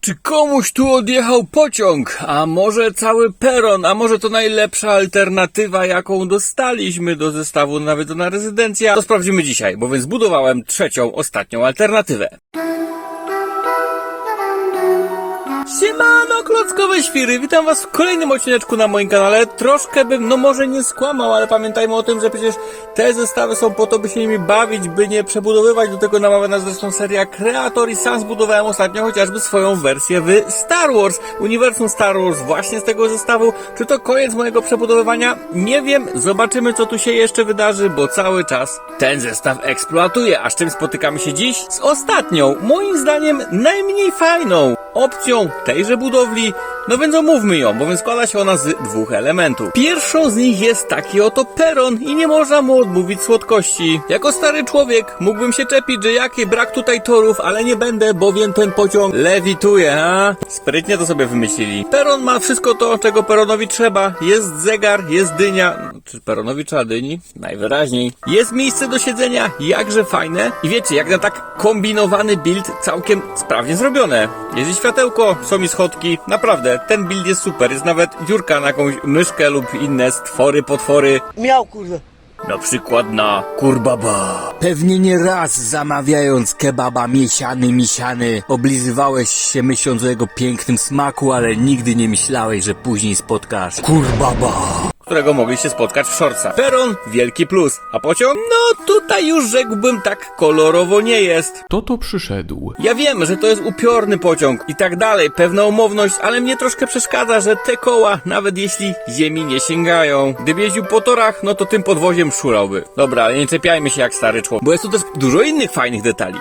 Czy komuś tu odjechał pociąg? A może cały peron? A może to najlepsza alternatywa, jaką dostaliśmy do zestawu nawiedzona rezydencja? To sprawdzimy dzisiaj, bowiem zbudowałem trzecią, ostatnią alternatywę. Siemano, klockowe świry! Witam was w kolejnym odcineczku na moim kanale. Troszkę bym, no może nie skłamał, ale pamiętajmy o tym, że przecież te zestawy są po to, by się nimi bawić, by nie przebudowywać. Do tego namawia nas zresztą seria Creator i sam zbudowałem ostatnio chociażby swoją wersję w Star Wars. Uniwersum Star Wars właśnie z tego zestawu. Czy to koniec mojego przebudowywania? Nie wiem. Zobaczymy, co tu się jeszcze wydarzy, bo cały czas ten zestaw eksploatuję. A z czym spotykamy się dziś? Z ostatnią, moim zdaniem najmniej fajną opcją tejże budowli. No więc omówmy ją, bowiem składa się ona z dwóch elementów. Pierwszą z nich jest taki oto peron i nie można mu odmówić słodkości. Jako stary człowiek mógłbym się czepić, że jaki brak tutaj torów, ale nie będę, bowiem ten pociąg lewituje, a? Sprytnie to sobie wymyślili. Peron ma wszystko to, czego peronowi trzeba. Jest zegar, jest dynia. Czy peronowi trzeba dyni? Najwyraźniej. Jest miejsce do siedzenia, jakże fajne. I wiecie, jak na tak kombinowany build, całkiem sprawnie zrobione. Jest i światełko, są i schodki. Naprawdę, ten build jest super. Jest nawet dziurka na jakąś myszkę lub inne stwory, potwory. Miał kurwa. Na przykład na kurbaba. Pewnie nie raz zamawiając kebaba miesiany, misiany, oblizywałeś się myśląc o jego pięknym smaku, ale nigdy nie myślałeś, że później spotkasz kurbaba. Którego mogliście spotkać w shortsach. Peron, wielki plus. A pociąg? No tutaj już rzekłbym tak kolorowo nie jest. Kto to przyszedł? Ja wiem, że to jest upiorny pociąg i tak dalej, pewna umowność, ale mnie troszkę przeszkadza, że te koła, nawet jeśli ziemi nie sięgają. Gdyby jeździł po torach, no to tym podwoziem szurałby. Dobra, ale nie czepiajmy się jak stary człowiek, bo jest tu też dużo innych fajnych detali.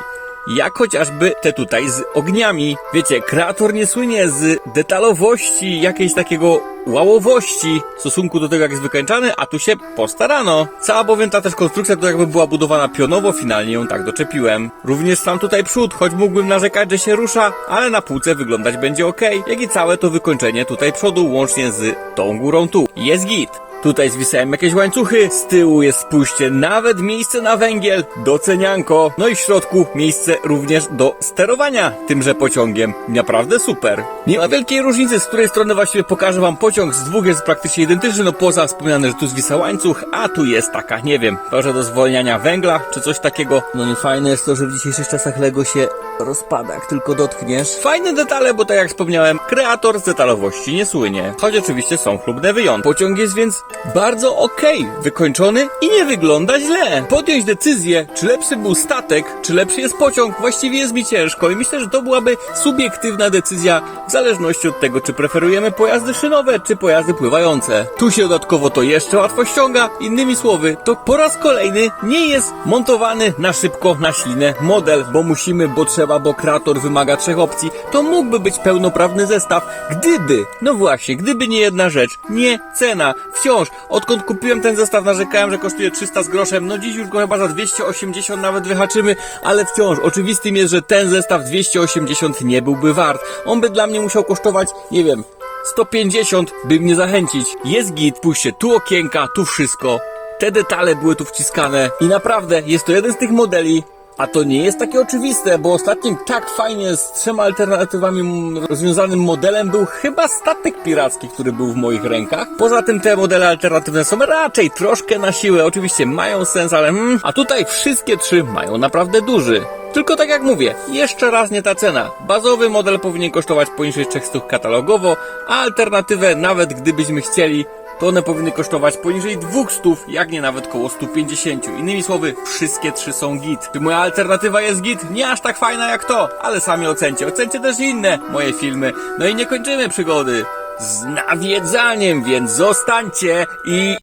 Jak chociażby te tutaj z ogniami. Wiecie, kreator nie słynie z detalowości, jakiejś takiego łałowości w stosunku do tego, jak jest wykańczany, a tu się postarano. Cała bowiem ta też konstrukcja to jakby była budowana pionowo, finalnie ją tak doczepiłem. Również sam tutaj przód, choć mógłbym narzekać, że się rusza, ale na półce wyglądać będzie ok, jak i całe to wykończenie tutaj przodu, łącznie z tą górą tu. Jest git. Tutaj zwisają jakieś łańcuchy, z tyłu jest spójrzcie nawet miejsce na węgiel, docenianko. No i w środku miejsce również do sterowania tymże pociągiem. Naprawdę super. Nie ma wielkiej różnicy, z której strony właściwie pokażę wam pociąg, z dwóch jest praktycznie identyczny, no poza wspomniane, że tu zwisa łańcuch, a tu jest taka, nie wiem, może do zwolniania węgla, czy coś takiego. No i fajne jest to, że w dzisiejszych czasach Lego się rozpada, jak tylko dotkniesz. Fajne detale, bo tak jak wspomniałem, kreator z detalowości nie słynie. Choć oczywiście są chlubne wyjątki. Pociąg jest więc bardzo okej, wykończony i nie wygląda źle. Podjąć decyzję, czy lepszy był statek, czy lepszy jest pociąg, właściwie jest mi ciężko i myślę, że to byłaby subiektywna decyzja w zależności od tego, czy preferujemy pojazdy szynowe, czy pojazdy pływające. Tu się dodatkowo to jeszcze łatwo ściąga, innymi słowy, to po raz kolejny nie jest montowany na szybko, na ślinę model, bo musimy, bo trzeba, bo kreator wymaga trzech opcji. To mógłby być pełnoprawny zestaw, gdyby, no właśnie, gdyby nie jedna rzecz, nie cena. Wciąż, odkąd kupiłem ten zestaw, narzekałem, że kosztuje 300 z groszem, no dziś już go chyba za 280 nawet wyhaczymy, ale wciąż, oczywistym jest, że ten zestaw 280 nie byłby wart. On by dla mnie musiał kosztować, nie wiem, 150, by mnie zachęcić. Jest git, spójrzcie, tu okienka, tu wszystko. Te detale były tu wciskane i naprawdę jest to jeden z tych modeli, a to nie jest takie oczywiste, bo ostatnim tak fajnie z trzema alternatywami rozwiązanym modelem był chyba statek piracki, który był w moich rękach. Poza tym te modele alternatywne są raczej troszkę na siłę, oczywiście mają sens, ale hmm, a tutaj wszystkie trzy mają naprawdę duży. Tylko tak jak mówię, jeszcze raz nie ta cena. Bazowy model powinien kosztować poniżej 300 katalogowo, a alternatywę nawet gdybyśmy chcieli, to one powinny kosztować poniżej 200, jak nie nawet koło 150. Innymi słowy, wszystkie trzy są git. Czy moja alternatywa jest git? Nie aż tak fajna jak to, ale sami ocencie. Ocencie też inne moje filmy. No i nie kończymy przygody z nawiedzaniem, więc zostańcie i